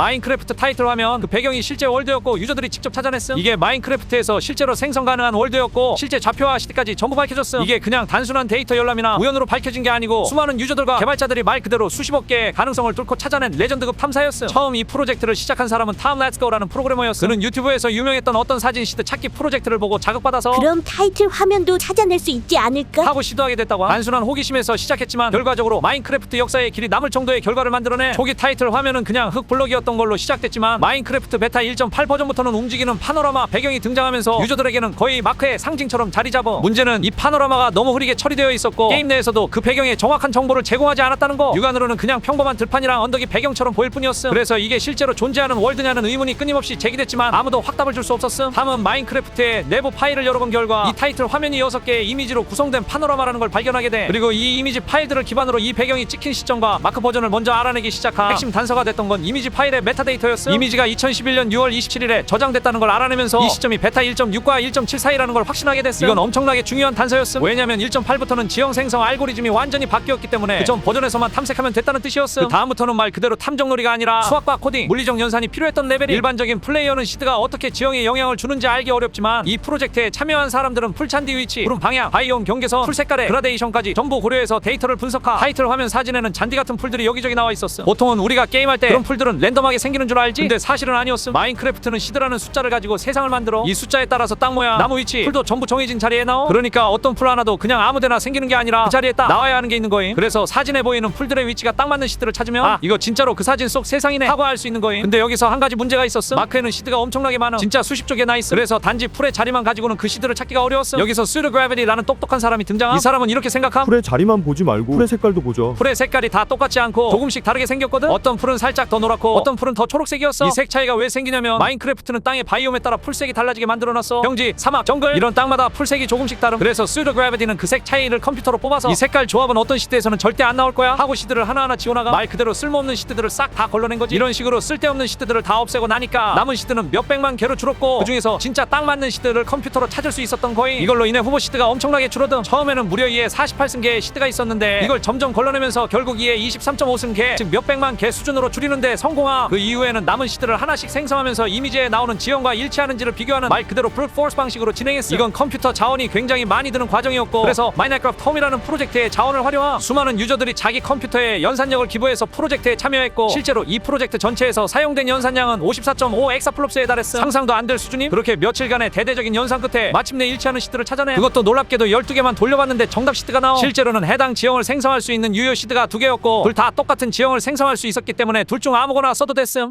마인크래프트 타이틀 화면 그 배경이 실제 월드였고 유저들이 직접 찾아냈음 이게 마인크래프트에서 실제로 생성 가능한 월드였고 실제 좌표와 시대까지 전부 밝혀졌음 이게 그냥 단순한 데이터 열람이나 우연으로 밝혀진 게 아니고 수많은 유저들과 개발자들이 말 그대로 수십억 개의 가능성을 뚫고 찾아낸 레전드급 탐사였음 처음 이 프로젝트를 시작한 사람은 탐 렛츠고라는 프로그래머였음 그는 유튜브에서 유명했던 어떤 사진 시트 찾기 프로젝트를 보고 자극받아서 그럼 타이틀 화면도 찾아낼 수 있지 않을까? 하고 시도하게 됐다고 함. 단순한 호기심에서 시작했지만 결과적으로 마인크래프트 역사의 길이 남을 정도의 결과를 만들어내 초기 타이틀 화면은 그냥 흙 블럭이었던 걸로 시작됐지만 마인크래프트 베타 1.8 버전부터는 움직이는 파노라마 배경이 등장하면서 유저들에게는 거의 마크의 상징처럼 자리 잡아 문제는 이 파노라마가 너무 흐리게 처리되어 있었고 게임 내에서도 그 배경에 정확한 정보를 제공하지 않았다는 거 육안으로는 그냥 평범한 들판이랑 언덕이 배경처럼 보일 뿐이었음. 그래서 이게 실제로 존재하는 월드냐는 의문이 끊임없이 제기됐지만 아무도 확답을 줄 수 없었음. 다음은 마인크래프트의 내부 파일을 열어본 결과 이 타이틀 화면이 6개의 이미지로 구성된 파노라마라는 걸 발견하게 돼. 그리고 이 이미지 파일들을 기반으로 이 배경이 찍힌 시점과 마크 버전을 먼저 알아내기 시작한 핵심 단서가 됐던 건 이미지 파일의 메타데이터였음 이미지가 2011년 6월 27일에 저장됐다는 걸 알아내면서 이 시점이 베타 1.6과 1.7 사이라는 걸 확신하게 됐음 이건 엄청나게 중요한 단서였음 왜냐면 1.8부터는 지형 생성 알고리즘이 완전히 바뀌었기 때문에 그전 버전에서만 탐색하면 됐다는 뜻이었음 그 다음부터는 말 그대로 탐정놀이가 아니라 수학과 코딩 물리적 연산이 필요했던 레벨이 일반적인 플레이어는 시드가 어떻게 지형에 영향을 주는지 알기 어렵지만 이 프로젝트에 참여한 사람들은 풀찬디 위치 구름 방향 바이옴 경계선 풀 색깔의 그라데이션까지 전부 고려해서 데이터를 분석하 타이틀 화면 사진에는 잔디 같은 풀들이 여기저기 나와 있었음 보통은 우리가 게임할 때 그런 풀들은 랜덤 하게 생기는 줄 알지? 근데 사실은 아니었음. 마인크래프트는 시드라는 숫자를 가지고 세상을 만들어. 이 숫자에 따라서 땅 모양 나무 위치 풀도 전부 정해진 자리에 나와. 그러니까 어떤 풀 하나도 그냥 아무데나 생기는 게 아니라 그 자리에 딱 나와야 하는 게 있는 거임. 그래서 사진에 보이는 풀들의 위치가 딱 맞는 시드를 찾으면 아. 이거 진짜로 그 사진 속 세상이네 하고 알 수 있는 거임. 근데 여기서 한 가지 문제가 있었음. 마크에는 시드가 엄청나게 많아 진짜 수십 쪽에 나 있음. 그래서 단지 풀의 자리만 가지고는 그 시드를 찾기가 어려웠음. 여기서 스루 그래비티라는 똑똑한 사람이 등장함. 이 사람은 이렇게 생각함. 풀의 자리만 보지 말고 풀의 색깔도 보자. 풀의 색깔이 다 똑같지 않고 조금씩 다르게 생겼거든. 어떤 풀은 살짝 더 노랗고 어떤 풀은 더 초록색이었어. 이 색 차이가 왜 생기냐면 마인크래프트는 땅의 바이옴에 따라 풀색이 달라지게 만들어놨어. 평지, 사막, 정글 이런 땅마다 풀색이 조금씩 다름. 그래서 스루 그래비티는 그 색 차이를 컴퓨터로 뽑아서 이 색깔 조합은 어떤 시대에서는 절대 안 나올 거야 하고 시드를 하나하나 지워나가 말 그대로 쓸모없는 시드들을 싹 다 걸러낸 거지. 이런 식으로 쓸데없는 시드들을 다 없애고 나니까 남은 시드는 몇 백만 개로 줄었고 그 중에서 진짜 딱 맞는 시드를 컴퓨터로 찾을 수 있었던 거임. 이걸로 인해 후보 시드가 엄청나게 줄어든. 처음에는 무려 이에 48승계의 시드가 있었는데 이걸 점점 걸러내면서 결국 이에 23.5승계 즉 몇 백만 개 수준으로 줄이는데 성공 함. 그 이후에는 남은 시드를 하나씩 생성하면서 이미지에 나오는 지형과 일치하는지를 비교하는 말 그대로 브루트 포스 방식으로 진행했어. 이건 컴퓨터 자원이 굉장히 많이 드는 과정이었고 그래서 마이너크래프트 홈이라는 프로젝트의 자원을 활용한 수많은 유저들이 자기 컴퓨터에 연산력을 기부해서 프로젝트에 참여했고 실제로 이 프로젝트 전체에서 사용된 연산량은 54.5 엑사플롭스에 달했어. 상상도 안 될 수준임. 그렇게 며칠간의 대대적인 연산 끝에 마침내 일치하는 시드를 찾아내. 그것도 놀랍게도 12개만 돌려봤는데 정답 시드가 나오. 실제로는 해당 지형을 생성할 수 있는 유효 시드가 두 개였고 둘 다 똑같은 지형을 생성할 수 있었기 때문에 둘 중 아무거나 써도 됐음.